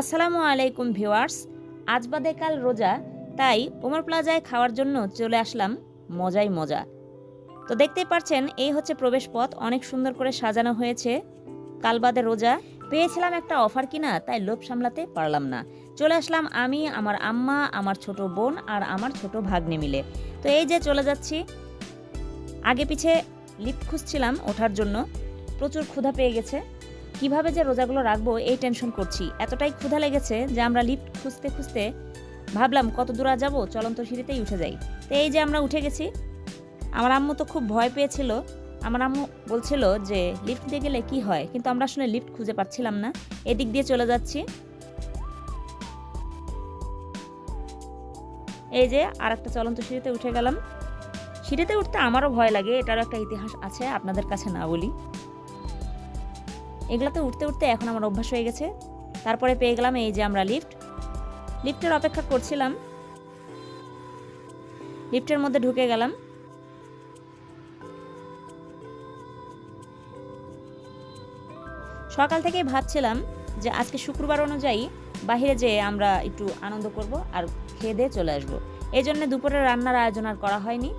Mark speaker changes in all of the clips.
Speaker 1: আসসালামু আলাইকুম ভিউয়ার্স, আজ বাদে কাল রোজা, তাই ওমর প্লাজায় খাওয়ার জন্য চলে আসলাম মজাই মজা। তো দেখতেই পাচ্ছেন এই হচ্ছে প্রবেশ পথ, অনেক সুন্দর করে সাজানো হয়েছে। কাল বাদে রোজা, পেয়েছিলাম একটা অফার কিনা, তাই লোভ সামলাতে পারলাম না। চলে আসলাম আমি, আমার আম্মা, আমার ছোট বোন আর আমার ছোট ভাগ্নে মিলে। তো এই যে চলে যাচ্ছি, আগে পিছে লিফট খুঁজছিলাম ওঠার জন্য, প্রচুর ক্ষুধা পেয়ে গেছে। কীভাবে যে রোজাগুলো রাখব এই টেনশন করছি। এতটাই ক্ষুধা লেগেছে যে আমরা লিফট খুঁজতে খুঁজতে ভাবলাম, কত দূর যাব? চলন্ত সিঁড়িতেই উঠে যাই। তো এই যে আমরা উঠে গেছি, আমার আম্মু তো খুব ভয় পেয়েছিল। আমার আম্মু বলছিল যে লিফট দিয়ে গেলে কি হয়? কিন্তু আমরা আসলে লিফট খুঁজে পাচ্ছিলাম না। এদিক দিয়ে চলে যাচ্ছি। এই যে আর একটা চলন্ত সিঁড়িতে উঠে গেলাম। সিঁড়িতে উঠতে আমারও ভয় লাগে, এটারও একটা ইতিহাস আছে, আপনাদের কাছে না বলি। এগুলোতে উঠতে উঠতে এখন আমার অভ্যাস হয়ে গেছে। তারপরে পেয়ে গেলাম এই যে আমরা লিফট লিফটের অপেক্ষা করছিলাম। লিফটের মধ্যে ঢুকে গেলাম। সকাল থেকেই ভাবছিলাম যে আজকে শুক্রবার অনুযায়ী বাইরে যেয়ে আমরা একটু আনন্দ করব আর খেয়ে দিয়ে চলে আসব। এই জন্য দুপুরের রান্নার আয়োজন আর করা হয়নি।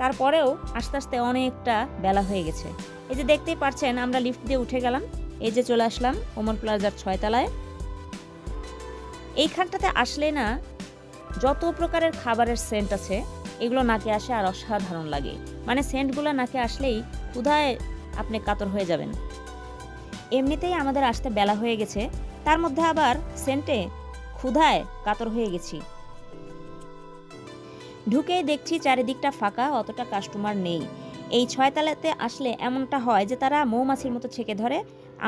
Speaker 1: তারপরেও আস্তে আস্তে অনেকটা বেলা হয়ে গেছে। এই যে দেখতেই পারছেন, আমরা লিফট দিয়ে উঠে গেলাম। এই যে চলে আসলাম ওমর প্লাজার ছয়তলায়। এইখানটাতে আসলে না, যত প্রকারের খাবারের সেন্ট আছে, এগুলো নাকে আসে আর অসাধারণ লাগে। মানে সেন্টগুলো নাকে আসলেই ক্ষুধায় আপনি কাতর হয়ে যাবেন। এমনিতেই আমাদের আসতে বেলা হয়ে গেছে, তার মধ্যে আবার সেন্টে ক্ষুধায় কাতর হয়ে গেছি। ঢুকেই দেখছি চারিদিকটা ফাঁকা, অতটা কাস্টমার নেই। এই ছয়তলাতে আসলে এমনটা হয় যে তারা মৌমাছির মতো ছেকে ধরে,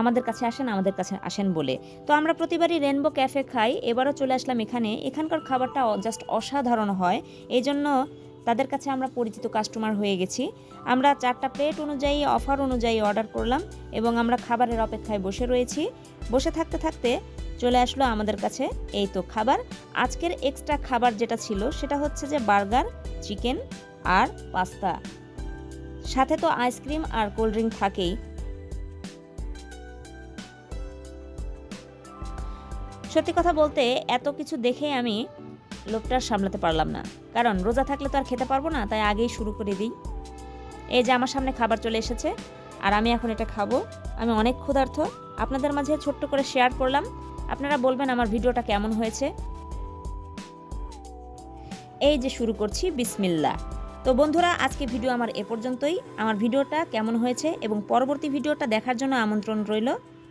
Speaker 1: আমাদের কাছে আসেন, আমাদের কাছে আসেন বলে। তো আমরা প্রতিবারই রেনবো ক্যাফে খাই, এবারও চলে আসলাম এখানে। এখানকার খাবারটা জাস্ট অসাধারণ হয়। এই জন্য তাদের কাছে আমরা পরিচিত কাস্টমার হয়ে গেছি। আমরা চারটা প্লেট অনুযায়ী অফার অনুযায়ী অর্ডার করলাম এবং আমরা খাবারের অপেক্ষায় বসে রয়েছি। বসে থাকতে থাকতে চলে আসলো আমাদের কাছে, এই তো খাবার। আজকের এক্সট্রা খাবার যেটা ছিল, সেটা হচ্ছে যে বার্গার, চিকেন আর পাস্তা। সাথে তো আইসক্রিম আর কোল্ড ড্রিঙ্ক থাকেই। সত্যি কথা বলতে, এত কিছু দেখে আমি লোকটা সামলাতে পারলাম না। কারণ রোজা থাকলে তো আর খেতে পারব না, তাই আগেই শুরু করে দিই। এই যে আমার সামনে খাবার চলে এসেছে, আর আমি এখন এটা খাব। আমি অনেক ক্ষুধার্থ আপনাদের মাঝে ছোট্ট করে শেয়ার করলাম। আপনারা বলবেন আমার ভিডিওটা কেমন হয়েছে? এই যে শুরু করছি বিসমিল্লা তো বন্ধুরা, আজকে ভিডিও আমার এ পর্যন্তই। আমার ভিডিওটা কেমন হয়েছে এবং পরবর্তী ভিডিওটা দেখার জন্য আমন্ত্রণ রইল।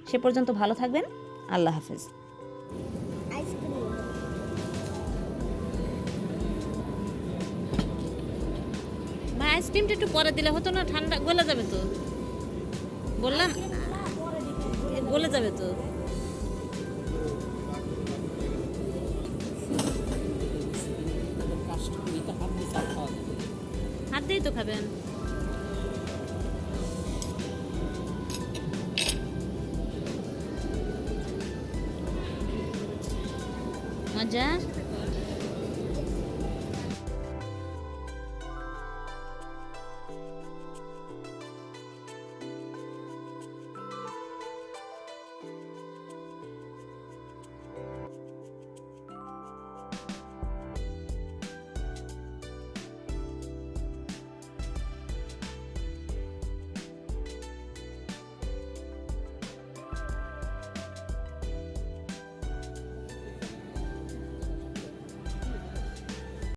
Speaker 1: সে পর্যন্ত ভালো থাকবেন। আল্লাহ হাফেজ।
Speaker 2: আইসক্রিম
Speaker 3: আইসক্রিমটা একটু পরে দিলে হতো না? ঠান্ডা গলে যাবে তো। বললাম। গলে যাবে তো। তো খাবেন। মজা?